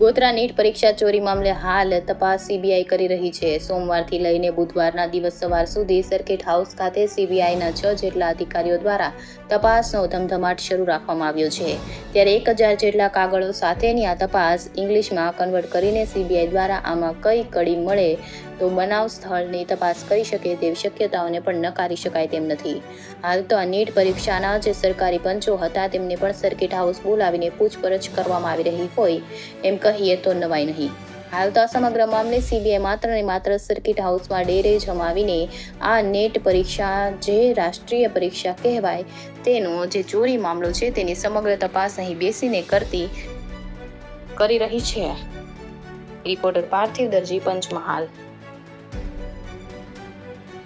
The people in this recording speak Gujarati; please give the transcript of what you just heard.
ગોધરા નીટ પરીક્ષા ચોરી મામલે હાલ તપાસ સીબીઆઈ કરી રહી છે. સોમવારથી લઈને બુધવારના દિવસ સવાર સુધી સર્કિટ હાઉસ ખાતે સીબીઆઈના છ જેટલા અધિકારીઓ દ્વારા તપાસનો ધમધમાટ શરૂ રાખવામાં આવ્યો છે. ત્યારે એક હજાર જેટલા કાગળો સાથેની આ તપાસ ઇંગ્લિશમાં કન્વર્ટ કરીને સીબીઆઈ દ્વારા આમાં કઈ કડી મળે તો બનાવ સ્થળની તપાસ કરી શકે તેવી શક્યતાઓને પણ નકારી શકાય તેમ નથી. હાલ તો આ નીટ પરીક્ષાના જે સરકારી પંચો હતા તેમને પણ સર્કિટ હાઉસ બોલાવીને પૂછપરછ કરવામાં આવી રહી હોય એમ કહીએ તો નવાય નહીં. હાલ તો આ સમગ્ર મામલે સીબીઆઈ માત્ર ને માત્ર સર્કિટ હાઉસમાં ડેરે જમાવીને આ નેટ પરીક્ષા જે રાષ્ટ્રીય પરીક્ષા કહેવાય તેનો જે ચોરી મામલો છે તેની સમગ્ર તપાસ અહીં બેસીને કરતી કરી રહી છે. રિપોર્ટર પાર્થિવ દરજી, પંચમહાલ.